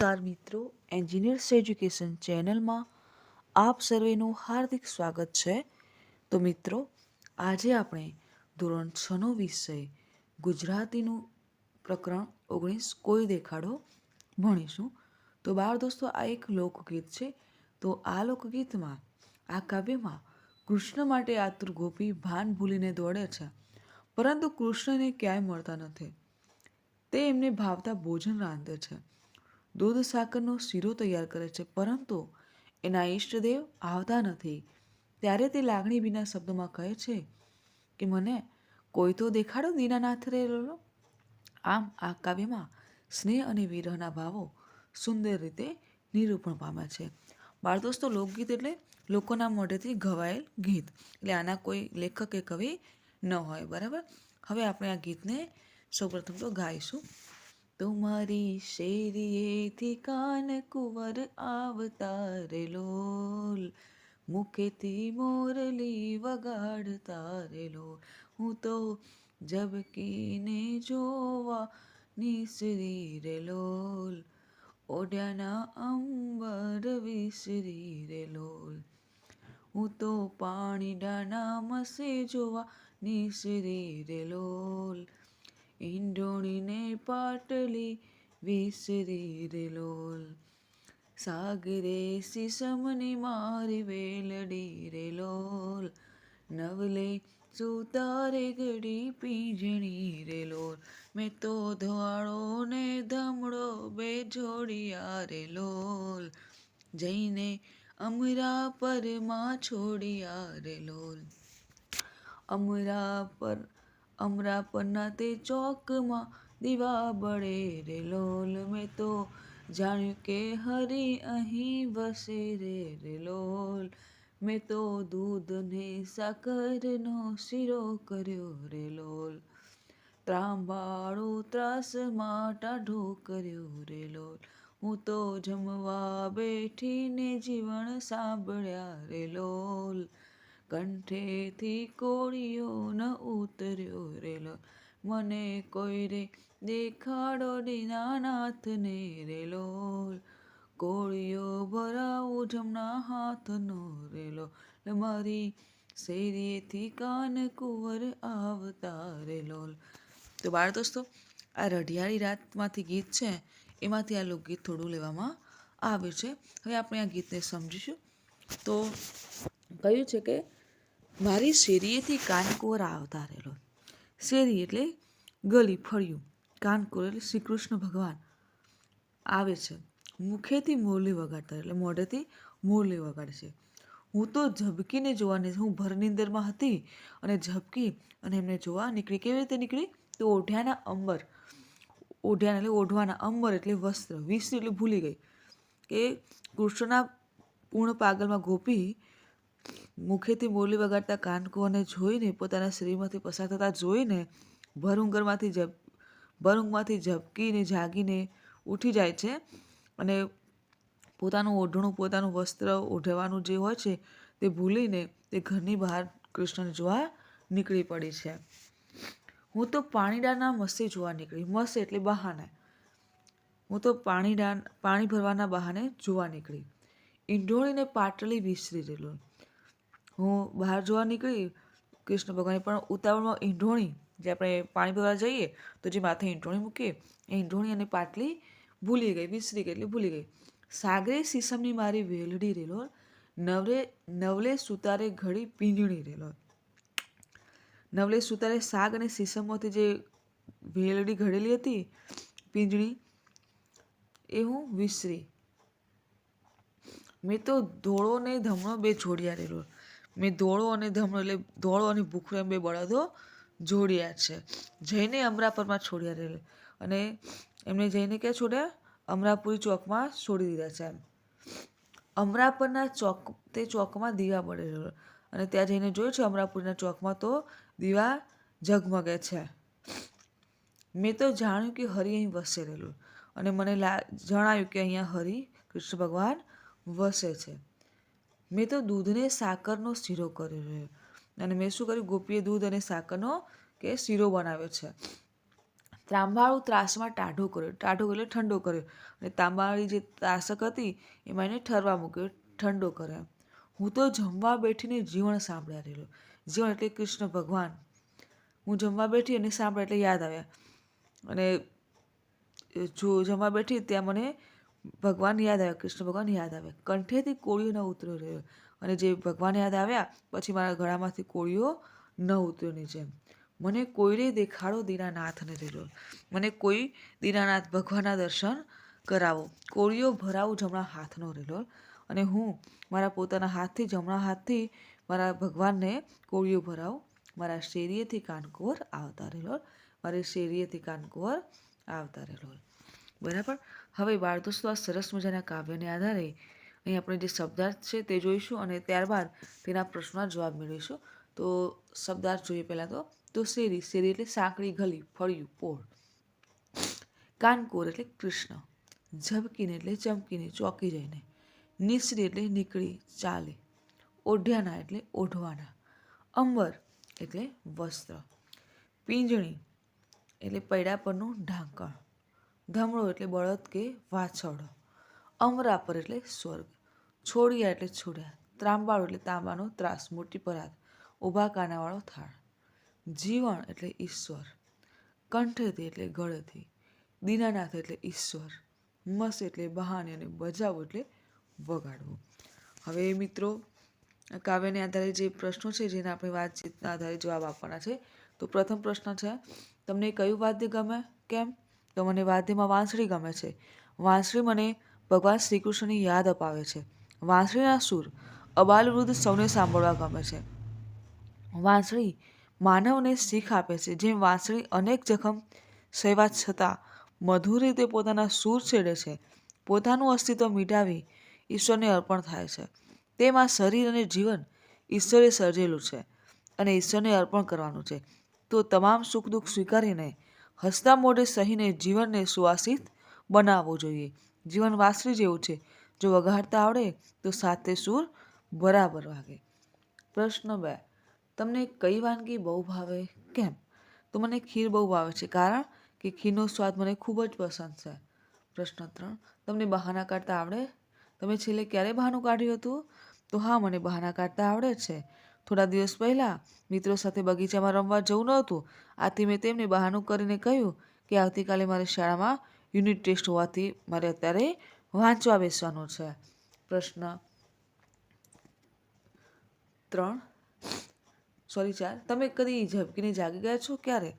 નમસ્કાર મિત્રો engineers education ચેનલમાં આપ સર્વેનું હાર્દિક સ્વાગત છે. તો મિત્રો, આજે આપણે ધોરણ છનો વિષય ગુજરાતીનું પ્રકરણ ઓગણીસ કોઈ દેખાડો ભણીશું. તો બાળ દોસ્તો, આ એક લોકગીત છે. તો આ લોકગીતમાં, આ કાવ્યમાં કૃષ્ણ માટે આતુર ગોપી ભાન ભૂલીને દોડે છે. પરંતુ કૃષ્ણને ક્યાંય મળતા નથી. તે એમને ભાવતા ભોજન રાંધે છે. દૂધ સાકરનો શીરો તૈયાર કરે છે, પરંતુ એના ઈષ્ટદેવ આવતા નથી. ત્યારે તે લાગણી વિના શબ્દોમાં કહે છે કે, મને કોઈ તો દેખાડો દીનાનાથ રહેલો આમ આ કાવ્યમાં સ્નેહ અને વિરહના ભાવો સુંદર રીતે નિરૂપણ પામે છે. બાળ દોસ્તો લોકગીત એટલે લોકોના મોઢેથી ગવાયેલ ગીત. એટલે આના કોઈ લેખક કે કવિ ન હોય, બરાબર? હવે આપણે આ ગીતને સૌપ્રથમ તો ગાઈશું. તમારી શેરીએથી કાન કુંવર આવતા રે લોલ. મુખેથી મોરલી વગાડતા રે લોલ. હું તો જબકીને જોવા નિસરી રે લોલ. ઓઢ્યાના અંબર વિસરી રે લોલ. હું તો પાણી ડાના મસે જોવા નિસરી રે લોલ. ઈંડોણીને પાટલી વિસરી રે લોલ. સાગરે સિસમની મારી વેલડી રે લોલ. નવલે સુતારે ઘડી પીંજણી રે લોલ. મેં તો ધોળો ને ધમડો બે જોડિયા રે લોલ. જઈને અમરા પરમાં છોડિયા રે લોલ. અમરા પર અમરા પરના તે ચોકમાં દીવા બળે રે લોલ મેં તો જાણ્યું કે હરી અહીં વસે રે રે લોલ. મેં તો દૂધ ને સાકરનો શીરો કર્યો રે લોલ. ત્રાંબાળો ત્રાસમાં ટાઢો કર્યો રે લોલ. હું તો જમવા બેઠીને જીવન સાંભળ્યા રે લોલ. કંઠેથી કોળિયો ન ઉતર્યો રે મને કોઈ રે દેખાડો દીનાનાથને રેલો. કોળીઓ ભરાવું જમણા હાથનો રેલો. મારી શેરીએથી કાન કુંવર આવતા રેલો. તો બાળ દોસ્તો આ રઢિયાળી રાતમાંથી ગીત છે, એમાંથી આ લોકગીત થોડું લેવામાં આવ્યું છે. હવે આપણે આ ગીતને સમજીશું. તો કહ્યું છે કે મારી શેરીએથી કાનકુંવર આવતા રહેલો. શેરી એટલે ગલી ફળિયું. કાનકુર એટલે શ્રી કૃષ્ણ ભગવાન. આવે છે. મુખેથી મોરલી વગાડતા એટલે મોઢેથી મોરલી વગાડે છે. હું તો ઝબકીને જોવાની હું ભરનિંદરમાં હતી અને ઝબકી અને એમને જોવા નીકળી. કેવી રીતે નીકળી? તો ઓઢ્યાના અંબર. ઓઢ્યાના એટલે ઓઢવાના અંબર એટલે વસ્ત્ર. વિસ્ત્ર એટલે ભૂલી ગઈ. કે કૃષ્ણના પૂર્ણ પાગલમાં ગોપી મુખેથી બોલી વગાડતા કાનકુઓને જોઈને, પોતાના શરીરમાંથી પસાર થતા જોઈને ભરૂંગરમાંથી ઝપ, ભર ઝબકીને જાગીને ઉઠી જાય છે અને પોતાનું ઓઢણું, પોતાનું વસ્ત્ર ઓઢવાનું જે હોય છે તે ભૂલીને તે ઘરની બહાર કૃષ્ણને જોવા નીકળી પડી છે. હું તો પાણીડાના મસે જોવા નીકળી મસે એટલે બહાને. હું તો પાણીડા પાણી ભરવાના બહાને જોવા નીકળી. ઈંઢોળીને પાટલી વિસરી રહેલો હું બહાર જોવા નીકળી, કૃષ્ણ ભગવાનની પણ ઉતાવળમાં ઈંઢોણી જે આપણે પાણી ભરવા જઈએ, તો જે માથે ઈંઢોણી મૂકીએ, એ ઈંઢોણી અને પાટલી ભૂલી ગઈ, વિસરી ગઈ, એટલે ભૂલી ગઈ. સાગરે સીસમની મારી વેલડી રેલો, નવરે, નવલે સુતારે ઘડી પીંજણી રેલો. નવલે સુતારે સાગ અને સીસમમાંથી જે વેલડી ઘડેલી હતી, પીંજણી, એ હું વિસરી. મેં તો ધોળો ને ધમણો બે જોડિયા રેલો. મેં ધોળો અને ધમણો, એટલે ધોળો અને ભૂખરો એમ બે બળદો જોડ્યા છે. જઈને અમરાપરમાં છોડ્યા રહે અને એમને જઈને ક્યાં છોડ્યા? અમરાપુરી ચોકમાં છોડી દીધા છે એમ. અમરાપરના ચોક, તે ચોકમાં દીવા બળે અને ત્યાં જઈને જોયું છે અમરાપુરીના ચોકમાં તો દીવા ઝગમગે છે. મેં તો જાણ્યું કે હરિ અહીં વસે રહેલું. અને મને લા, જણાયું કે અહીંયા હરિ કૃષ્ણ ભગવાન વસે છે. મેં તો દૂધને સાકરનો શીરો કર્યો છે. અને મેં શું કર્યું? ગોપીએ દૂધ અને સાકરનો કે શીરો બનાવ્યો છે. ત્રાંબાળું ત્રાસમાં ટાઢો કર્યો. ટાઢો એટલે ઠંડો કર્યો. અને તાંબાળી જે ત્રાસક હતી, એમાં એને ઠરવા મૂક્યો. ઠંડો કર્યો હું તો જમવા બેઠીને જીવન સાંભળ્યા રહેલો. જીવન એટલે કૃષ્ણ ભગવાન. હું જમવા બેઠી અને સાંભળ્યા એટલે યાદ આવ્યા. અને જો જમવા બેઠી ત્યાં મને ભગવાન યાદ આવ્યા, કૃષ્ણ ભગવાન યાદ આવ્યા. કંઠેથી કોળીઓ ન ઉતર્યો રહ્યો. અને જે ભગવાન યાદ આવ્યા, પછી મારા ગળામાંથી કોળીઓ ન ઉતર્યો નીચે મને કોઈને દેખાડો દીનાનાથને રહેલો મને કોઈ દીનાનાથ ભગવાનના દર્શન કરાવો. કોળીઓ ભરાવું જમણા હાથનો રહેલો અને હું મારા પોતાના હાથથી, જમણા હાથથી મારા ભગવાનને કોળીઓ ભરાવું. મારા શેરીએથી કાનકોર આવતા રહેલો મારી શેરીએથી કાનકોર આવતા રહેલો બરાબર? હવે બાળ દોસ્તો આ સરસ મજાના કાવ્યને આધારે અહીં આપણે જે શબ્દાર્થ છે તે જોઈશું અને ત્યારબાદ તેના પ્રશ્નના જવાબ મેળવીશું. તો શબ્દાર્થ જોઈએ પહેલાં તો તો શેરી શેરી એટલે સાંકડી ગલી, ફળિયું, પોળ. કાનકોર એટલે કૃષ્ણ. ઝબકીને એટલે ચમકીને, ચોકી જઈને. નિસરી એટલે નીકળી, ચાલે. ઓઢ્યાના એટલે ઓઢવાના. અંબર એટલે વસ્ત્ર. પીંજણી એટલે પૈડા પરનું ઢાંકણ. ધમડો એટલે બળદ કે વાછરડો. અમરા પર એટલે સ્વર્ગ. છોડિયા એટલે છોડ્યા. ત્રાંબાળો એટલે તાંબાનો ત્રાસ, મોટી પરાત ઊભા કાનાવાળો થાળ. જીવણ એટલે ઈશ્વર. કંઠેથી એટલે ગળેથી. દીનાનાથ એટલે ઈશ્વર. મસ એટલે બહાને અને બજાવો એટલે વગાડવું. હવે મિત્રો, કાવ્યને આધારે જે પ્રશ્નો છે, જેના આપણે વાતચીતના આધારે જવાબ આપવાના છે, તો પ્રથમ પ્રશ્ન છે, તમને કયું વાદ્ય ગમે? કેમ? તો મને વાદ્યમાં વાંસળી ગમે છે. વાંસળી મને ભગવાન શ્રી કૃષ્ણની યાદ અપાવે છે. વાંસળીના સૂર અબાલવૃદ્ધ સૌને સાંભળવા ગમે છે. વાંસળી માનવને શીખ આપે છે. જેમ વાંસળી અનેક જખમ સહેવા છતાં મધુર રીતે પોતાના સૂર છેડે છે. પોતાનું અસ્તિત્વ મિટાવી ઈશ્વરને અર્પણ થાય છે. તેમાં શરીર અને જીવન ઈશ્વરે સર્જેલું છે અને ઈશ્વરને અર્પણ કરવાનું છે. તો તમામ સુખ દુઃખ સ્વીકારીને હસતા મોઢે સહીને જીવનને સુવાસિત બનાવવું જોઈએ. જીવન વાસરી જેવું છે. જો વગાડતા આવડે, તો સાથે સૂર બરાબર વાગે. પ્રશ્ન બે. તમને કઈ વાનગી બહુ ભાવે? કેમ? તો મને ખીર બહુ ભાવે છે. કારણ કે ખીરનો સ્વાદ મને ખૂબ જ પસંદ છે. પ્રશ્ન ત્રણ. તમને બહાના કાઢતા આવડે? તમે છેલ્લે ક્યારે બહાનું કાઢ્યું હતું? તો હા, મને બહાના કાઢતા આવડે છે. થોડા દિવસ પહેલાં મિત્રો સાથે બગીચામાં રમવા જવું નહોતું. આથી મેં તેમને બહાનું કરીને કહ્યું કે આવતીકાલે મારે શાળામાં યુનિટ ટેસ્ટ હોવાથી મારે અત્યારે વાંચવા બેસવાનું છે. પ્રશ્ન ત્રણ. સોરી, ચાર. તમે કદી ઝબકીને જાગી ગયા છો ક્યારે?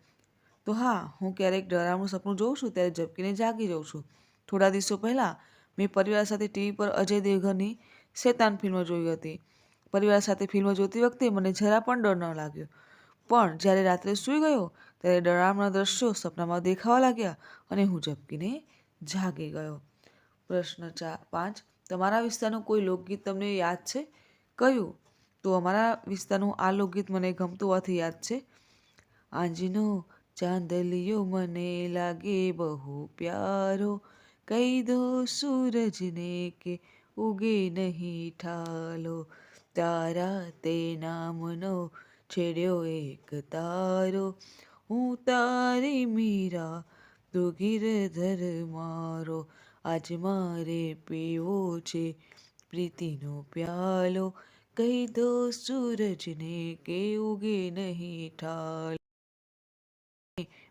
તો હા, હું ક્યારેક ડરાવનું સપનું જોઉં છું ત્યારે ઝબકીને જાગી જાઉં છું. થોડા દિવસો પહેલાં મેં પરિવાર સાથે ટીવી પર અજય દેવગનની શેતાન ફિલ્મ જોઈ હતી. પરિવાર સાથે ફિલ્મ જોતી વખતે મને જરા પણ ડર ન લાગ્યો. પણ જ્યારે રાત્રે સૂઈ ગયો, ત્યારે ડરામણા દ્રશ્યો સપનામાં દેખાવા લાગ્યા અને હું ઝબકીને જાગી ગયો. પ્રશ્ન ચાર પાંચ, તમારા વિસ્તારનું કોઈ લોકગીત તમને યાદ છે? કયું તો અમારા વિસ્તારનું આ લોકગીત મને ગમતું હોવાથી યાદ છે. આજનો ચાંદલિયો મને લાગે બહુ પ્યારો. કહી દો સૂરજને કે ઉગે નહીં ઠાલો. તારા તે નામનો છેડ્યો એક તારો. હું તારી મીરા તું ગિરધર મારો. આજ મારે પીવો છે પ્રીતિનો પ્યાલો. કહી દો સૂરજને કે ઉગે નહીં ઠાલ.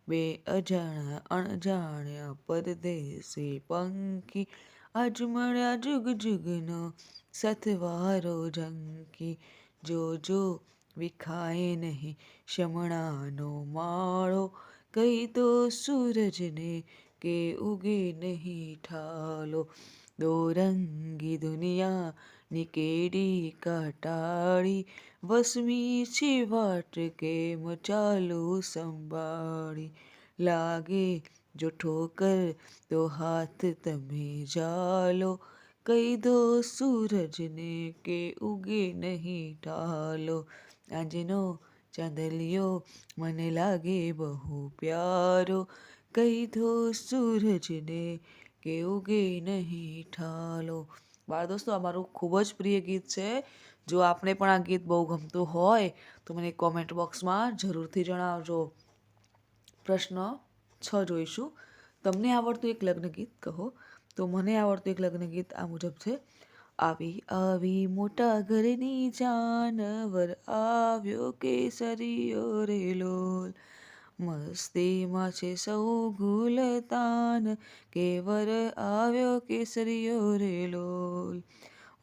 બે અજાણ્યા અણજાણ્યા પરદેશી પંખી. આજ મળ્યા જુગ જુગનો સથવારો ઝંકી જો જો વિખાય નહીં શમણાનો માળો કહી દો સૂરજને કે ઉગે નહીં ઠાલો દો રંગી દુનિયા ની કેડી કાટાળી વસમી છે વાટ કેમ ચાલુ સંભાળી લાગે જો ઠોકર તો હાથ તમે જાલો કહી દો સૂરજને કે ઉગે નહીં ઢાલો. આજનો ચાંદલિયો મને લાગે બહુ પ્યારો. કહી દો સૂરજને કે ઉગે નહીં ઠાલો બાળ દોસ્તો આ મારું ખૂબ જ પ્રિય ગીત છે. જો આપને પણ આ ગીત બહુ ગમતું હોય, તો મને કોમેન્ટ બોક્સમાં જરૂરથી જણાવજો. પ્રશ્ન છ જોઈશું. તમને આવડતું એક લગ્ન ગીત કહો. તો મને આવડતું એક લગ્ન ગીત આ મુજબ છે. આવી આવી મોટા ઘરની જાનવર આવ્યો કેસરીયો રે લોલ. મસ્તીમાં છે સૌ ગુલતાન. કેવર આવ્યો કેસરીયો રે લોલ.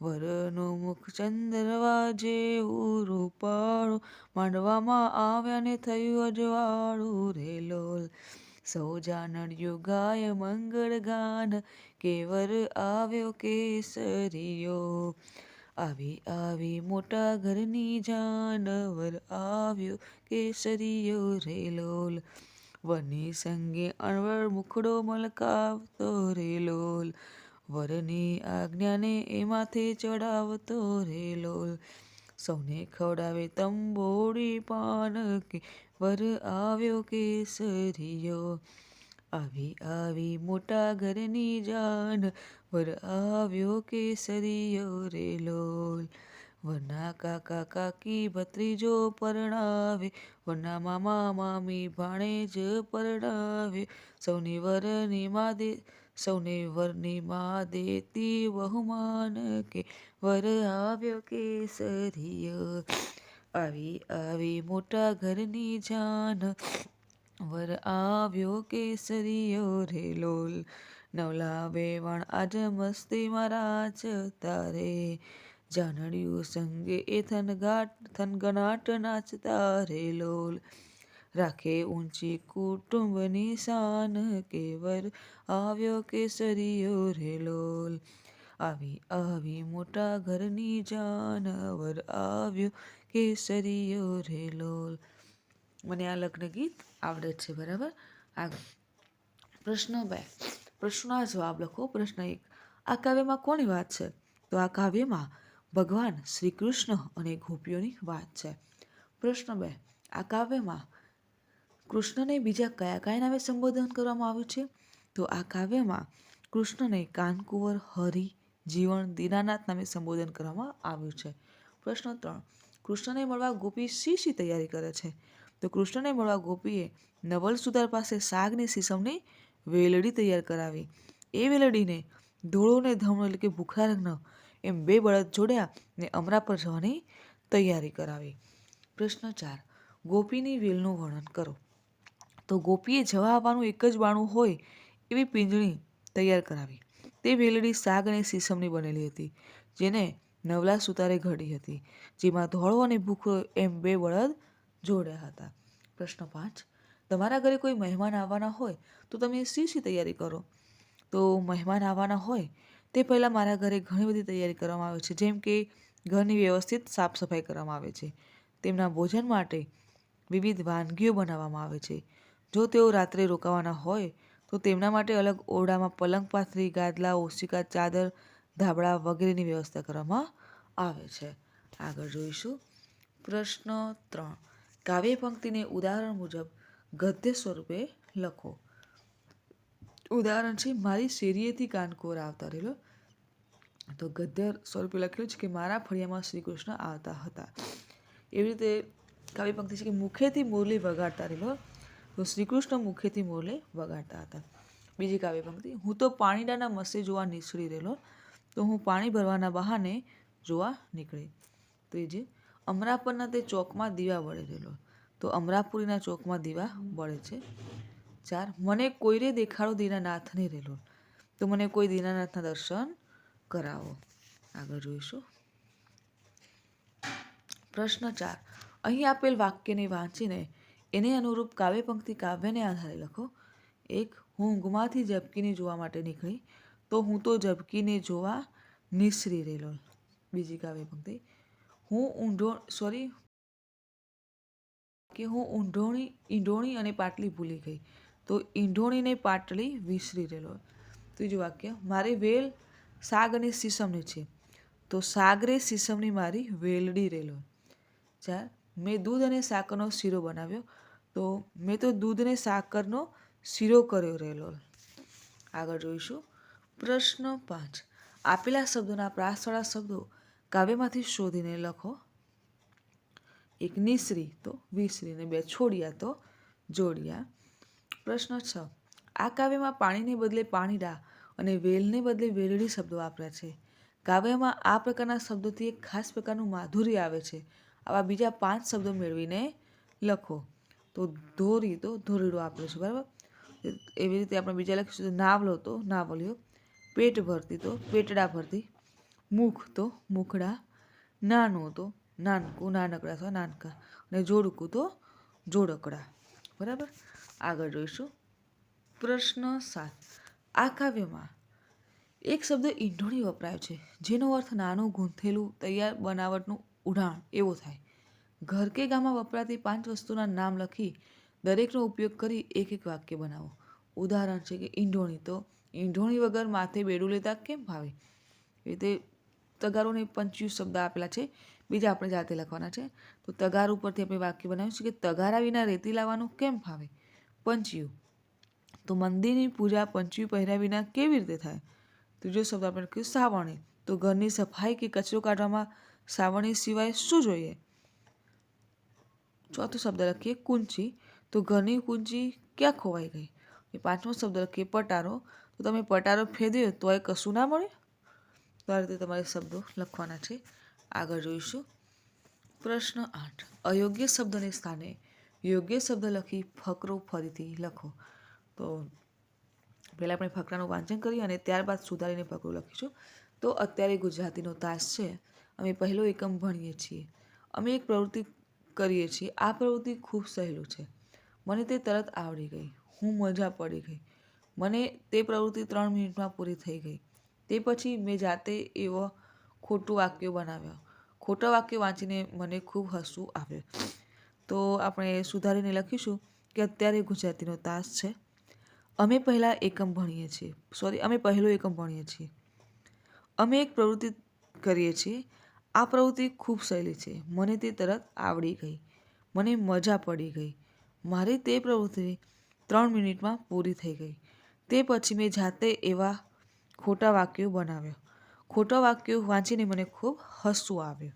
વરનું મુખ ચંદ્રવા જેવું રૂપાળું માંડવામાં આવ્યા ને થયું અજવાળું રે લોલ. સૌ જાનડિયું ગાય મંગળ ગાન કેવર આવ્યો કેસરીયો આવી આવી મોટા ઘરની જાનવર આવ્યો કેસરીયો રે લોલ વની સંગે અણવર મુખડો મલકાવતો રે લોલ વરની આજ્ઞાને એમાંથી માથે ચડાવતો રે લોલ સૌને ખવડાવે તંબોડી પાન કે વર આવ્યો કેસરિયો આવી આવી મોટા ઘરની જાન વર આવ્યો કેસરિયો રે લોલ. વરના કાકા કાકી ભત્રીજો પરણાવે, વરના મામા મામી ભાણેજ પરણાવે. સૌની વરની માદે સૌને વરની મા દેતી બહુમાન કે, વર આવ્યો કેસરીયો આવી આવી મોટા ઘરની જાન. વર આવ્યો કેસરીયો રે લોલ. નવલા વેવાણ આજ મસ્તીમાં રાજ તારે. જાનડિયું સંગે એ થનગાટ, થનગનાટ નાચતા રે લોલ. રાખે ઊંચી કુટુંબની શાન કેવર આવ્યો કેસરીયો રે લોલ. આવી આવી મોટા ઘરની જાનવર આવ્યો કેસરીયો રે લોલ. મને આ લગ્ન ગીત આવડે છે, બરાબર? આગળ પ્રશ્ન બે પ્રશ્નના જવાબ લખો, પ્રશ્ન એક. આ કાવ્યમાં કોની વાત છે? તો આ કાવ્યમાં ભગવાન શ્રી કૃષ્ણ અને ગોપીઓની વાત છે. પ્રશ્ન બે આ કાવ્યમાં કૃષ્ણને બીજા કયા કયા નામે સંબોધન કરવામાં આવ્યું છે? તો આ કાવ્યમાં કૃષ્ણને કાનકુંવર, હરિ, જીવન, દીનાનાથ નામે સંબોધન કરવામાં આવ્યું છે. પ્રશ્ન ત્રણ. કૃષ્ણને મળવા ગોપી શી શી તૈયારી કરે છે? તો કૃષ્ણને મળવા ગોપીએ નવલ સુધાર પાસે સાગની સીસમની વેલડી તૈયાર કરાવી. એ વેલડીને ધોળો ને ધમણો એટલે કે ભૂખરા રંગનો એમ બે બળદ જોડ્યા ને અમરા પર જવાની તૈયારી કરાવી. પ્રશ્ન ચાર. ગોપીની વેલનું વર્ણન કરો. તો ગોપીએ જવા આવવાનું એક જ બાણું હોય એવી પીંજણી તૈયાર કરાવી. તે વેલડી સાગ અને સીસમની બનેલી હતી, જેને નવલા સુતારે ઘડી હતી, જેમાં ધોળો અને ભૂખરો એમ બે બળદ જોડ્યા હતા. પ્રશ્ન પાંચ, તમારા ઘરે કોઈ મહેમાન આવવાના હોય તો તમે શી શી તૈયારી કરો? તો મહેમાન આવવાના હોય તે પહેલાં મારા ઘરે ઘણી બધી તૈયારી કરવામાં આવે છે, જેમ કે ઘરની વ્યવસ્થિત સાફ સફાઈ કરવામાં આવે છે, તેમના ભોજન માટે વિવિધ વાનગીઓ બનાવવામાં આવે છે. જો તેઓ રાત્રે રોકાવાના હોય તો તેમના માટે અલગ ઓરડામાં પલંગ પાથરી ગાદલા ઓશિકા, ચાદર ધાબળા વગેરેની વ્યવસ્થા કરવામાં આવે છે. આગળ જોઈશું. પ્રશ્ન ત્રણ. કાવ્ય પંક્તિને ઉદાહરણ મુજબ ગદ્ય સ્વરૂપે લખો. ઉદાહરણ છે, મારી શેરીએથી કાનકોર આવતા રહેલો. તો ગદ્ય સ્વરૂપે લખેલું છે કે, મારા ફળિયામાં શ્રી કૃષ્ણ આવતા હતા. એવી રીતે કાવ્ય પંક્તિ છે કે, મુખેથી મુરલી વગાડતા રહેલો. તો શ્રી કૃષ્ણ મુખેથી મુરલી વગાડતા હતા. બીજી કાવ્ય પંક્તિ, હું તો પાણીડાના મસે જોવા નીસળી રહેલો. તો હું પાણી ભરવાના બહાને જોવા નીકળી. ત્રીજી, અમરાપરના તે ચોકમાં દીવા બળે રહેલો. તો અમરાપુરીના ચોકમાં દીવા બળે છે. ચાર, મને કોઈરે દેખાડો દીનાનાથને રહેલો. તો મને કોઈ દીનાનાથના દર્શન કરાવો. આગળ જોઈશું. પ્રશ્ન ચાર, અહીં આપેલ વાક્યને વાંચીને એને અનુરૂપ કાવ્ય પંક્તિ કાવ્યને આધારે લખો. એક, હું ઊંઘમાંથી ઝબકીને જોવા માટે નીકળી. તો હું તો ઝબકીને જોવા નિસરી રહેલો. બીજી કાવ્ય પંક્તિ. હું ઊંઢો સોરી કે હું ઊંઢોણી, ઈંઢોણી અને પાટલી ભૂલી ગઈ. તો ઈંઢોણીને પાટલી વિસરી રહેલો. ત્રીજું વાક્ય. મારી વેલ સાગ અને સીસમની છે. તો સાગરે સીસમની મારી વેલડી રહેલો. ચાર. મેં દૂધ અને સાકરનો શીરો બનાવ્યો. તો મેં તો દૂધને સાકરનો શીરો કર્યો રહેલો. આગળ જોઈશું. પ્રશ્ન પાંચ. આપેલા શબ્દોના પ્રાસવાળા શબ્દો કાવ્યમાંથી શોધીને લખો. એક નિસરી તો વિસરી બે છોડિયા તો જોડિયા. પ્રશ્ન છ. આ કાવ્યમાં પાણીને બદલે પાણીડા અને વેલને બદલે વેલડી શબ્દો વાપર્યા છે. કાવ્યમાં આ પ્રકારના શબ્દોથી એક ખાસ પ્રકારનું માધુર્ય આવે છે. આવા બીજા પાંચ શબ્દો મેળવીને લખો. તો ધોરી તો ધોરીડો આપ્યો છે, બરાબર? એવી રીતે આપણે બીજા લખીશું નાવલો તો નાવલિયો. પેટ ભરતી તો, પેટડા ભરતી. મુખ તો, મુખડા. નાનું તો નાનકું, નાનકડા અથવા નાનકા. અને જોડકું તો, જોડકડા. બરાબર? આગળ જોઈશું. પ્રશ્ન સાત. આ કાવ્યમાં એક શબ્દ ઈંઢોણી વપરાયો છે, જેનો અર્થ નાનું, ગૂંથેલું, તૈયાર, બનાવટનું ઉડાણ એવો થાય. ઘર કે ગામમાં વપરાતી પાંચ વસ્તુના નામ લખી દરેકનો ઉપયોગ કરી એક એક વાક્ય બનાવો. ઉદાહરણ છે કે ઈંઢોણી તો ઈંઢોણી વગર માથે બેડું લેતા કેમ ભાવે? એ રીતે તગારોને પંચ્યુસ શબ્દ આપેલા છે. બીજા આપણે જાતે લખવાના છે. તો તગાર ઉપરથી આપણે વાક્ય બનાવ્યું છે કે તગારા વિના રેતી લાવવાનું કેમ ભાવે? પંચ્યું. તો મંદિરની પૂજા પંચ્યું પહેર્યા વિના કેવી રીતે થાય? ત્રીજો શબ્દ આપણે લખ્યું, સાવરણી. તો ઘરની સફાઈ કે કચરો કાઢવામાં સાવરણી સિવાય શું જોઈએ? ચોથો શબ્દ લખીએ, કુંચી. તો ઘરની કુંચી ક્યાં ખોવાઈ ગઈ? પાંચમો શબ્દ લખીએ, પટારો. તો તમે પટારો ફેદ્યો એ કશું ના મળે? તો આ રીતે તમારે શબ્દો લખવાના છે. આગળ જોઈશું. પ્રશ્ન આઠ. અયોગ્ય શબ્દને સ્થાને યોગ્ય શબ્દ લખી ફકરો ફરીથી લખો. તો પહેલાં આપણે ફકરાનું વાંચન કરીએ અને ત્યારબાદ સુધારીને ફકરો લખીશું. તો અત્યારે ગુજરાતીનો તાસ છે. અમે પહેલો એકમ ભણીએ છીએ. અમે એક પ્રવૃત્તિ કરીએ છીએ. આ પ્રવૃત્તિ ખૂબ સહેલું છે. મને તે તરત આવડી ગઈ. હું મજા પડી ગઈ. મને તે પ્રવૃત્તિ ત્રણ મિનિટમાં પૂરી થઈ ગઈ. તે પછી મેં જાતે એવો ખોટું વાક્યો બનાવ્યો. ખોટા વાક્ય વાંચીને મને ખૂબ હસવું આવ્યું. તો આપણે સુધારીને લખીશું કે અત્યારે ગુજરાતીનો તાસ છે. અમે પહેલાં એકમ ભણીએ છીએ. સોરી અમે પહેલો એકમ ભણીએ છીએ. અમે એક પ્રવૃત્તિ કરીએ છીએ. આ પ્રવૃત્તિ ખૂબ સહેલી છે. મને તે તરત આવડી ગઈ. મને મજા પડી ગઈ. મારી તે પ્રવૃત્તિ ત્રણ મિનિટમાં પૂરી થઈ ગઈ. તે પછી મેં જાતે એવા ખોટા વાક્યો બનાવ્યા. ખોટા વાક્યો વાંચીને મને ખૂબ હસવું આવ્યું.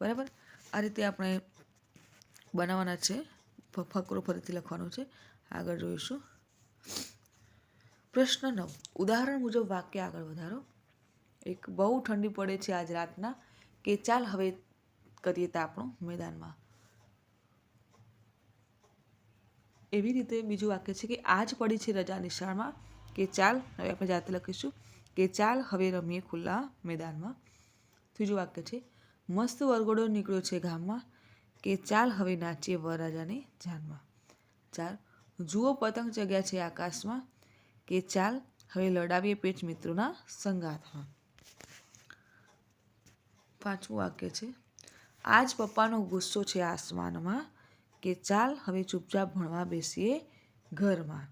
બરાબર? આ રીતે આપણે બનાવવાના છે. ફકરો ફરીથી લખવાનો છે. આગળ જોઈશું. પ્રશ્ન નવ. ઉદાહરણ મુજબ વાક્ય આગળ વધારો. એક બહુ ઠંડી પડે છે આજ રાતના કે ચાલ હવે કરીએ તાપણું મેદાનમાં. એવી રીતે બીજું વાક્ય છે કે આજ પડી છે રજા નિશાળમાં કે ચાલ, હવે આપણે જાતે લખીશું. કે ચાલ, હવે રમીએ ખુલ્લા મેદાનમાં. ત્રીજું વાક્ય છે, મસ્ત વરઘોડો નીકળ્યો છે ગામમાં. કે ચાલ, હવે નાચીએ વરરાજાની જાનમાં. ચાર, જુઓ પતંગ ચગ્યા છે આકાશમાં. કે ચાલ, હવે લડાવીએ પેચ મિત્રોના સંગાથમાં. પાંચમું વાક્ય છે, આજ પપ્પાનો ગુસ્સો છે આસમાનમાં. કે ચાલ હવે ચૂપચાપ ભણવા બેસીએ ઘરમાં.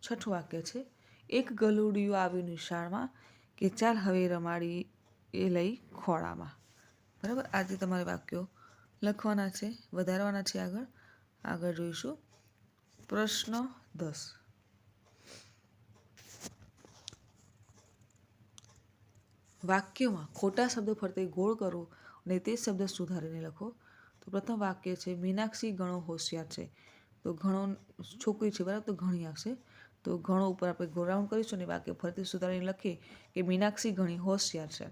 છઠ્ઠું વાક્ય છે, એક ગલુડિયું આવ્યું નિશાળમાં કે ચાલ હવે રમાડી એ લઈ ખોળામાં. બરાબર? આજે તમારે વાક્યો લખવાના છે, વધારવાના છે આગળ. આગળ જોઈશું. પ્રશ્ન દસ. વાક્યમાં ખોટા શબ્દો ફરતે ગોળ કરો અને તે શબ્દ સુધારીને લખો. તો પ્રથમ વાક્ય છે, મીનાક્ષી ઘણો હોશિયાર છે. તો ઘણો છોકરી છે, બરાબર? તો ઘણી આવશે તો ઘણો ઉપર આપણે ગોરાઉન્ડ કરીશું અને વાક્ય ફરીથી સુધારીને લખીએ કે, મીનાક્ષી ઘણી હોશિયાર છે.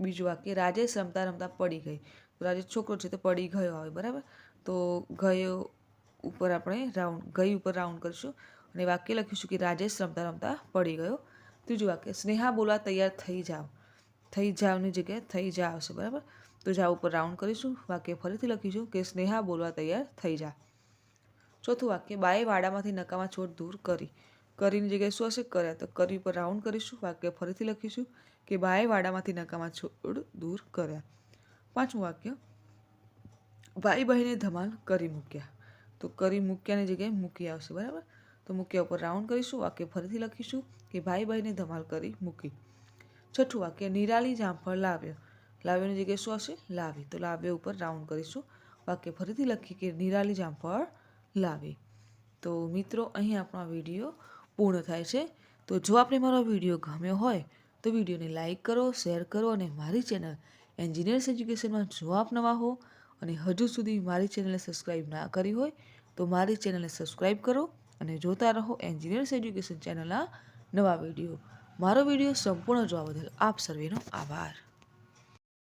બીજું વાક્ય રાજેશ રમતા રમતા પડી ગઈ. તો રાજેશ છોકરો છે તો પડી ગયો આવે બરાબર? તો ગયો ઉપર આપણે રાઉન્ડ, ગઈ ઉપર રાઉન્ડ કરીશું અને વાક્ય લખીશું કે રાજેશ રમતા રમતા પડી ગયો. ત્રીજું વાક્ય, સ્નેહા બોલવા તૈયાર થઈ જાઓ થઈ જાવની જગ્યાએ થઈ જા આવશે બરાબર? તો જા ઉપર રાઉન્ડ કરીશું, વાક્ય ફરીથી લખીશું કે સ્નેહા બોલવા તૈયાર થઈ જા. ચોથું વાક્ય, બાએ વાડામાંથી નકામા છોડ દૂર કરી. કરીની જગ્યાએ શું હશે? કર્યા. તો કરી ઉપર રાઉન્ડ કરીશું, વાક્ય ફરીથી લખીશું કે બાએ વાડામાંથી નકામા છોડ દૂર કર્યા. પાંચમું વાક્ય, ભાઈ બહેને ધમાલ કરી મૂક્યા. તો કરી મૂક્યાની જગ્યાએ મૂકી આવશે, બરાબર? તો મૂક્યા ઉપર રાઉન્ડ કરીશું, વાક્ય ફરીથી લખીશું કે ભાઈ બહેને ધમાલ કરી મૂકી. છઠ્ઠું વાક્ય, નિરાલી જામફળ લાવ્યો. લાવ્યોની જગ્યાએ શું હશે? લાવી. તો લાવ્યો ઉપર રાઉન્ડ કરીશું. વાક્ય ફરીથી લખીએ કે નિરાલી જામફળ લાવી. તો મિત્રો, અહીં આપણો વીડિયો પૂર્ણ થાય છે. તો જો આપણે મારો વીડિયો ગમ્યો હોય, તો વિડીયોને લાઇક કરો, શેર કરો અને મારી ચેનલ એન્જિનિયર્સ એજ્યુકેશનમાં જો આપ નવા હો અને હજુ સુધી મારી ચેનલને સબસ્ક્રાઈબ ના કરી હોય, તો મારી ચેનલને સબસ્ક્રાઈબ કરો અને જોતા રહો એન્જિનિયર્સ એજ્યુકેશન ચેનલના નવા વીડિયો. મારો વીડિયો સંપૂર્ણ જોવા બદલ આપ સર્વેનો આભાર.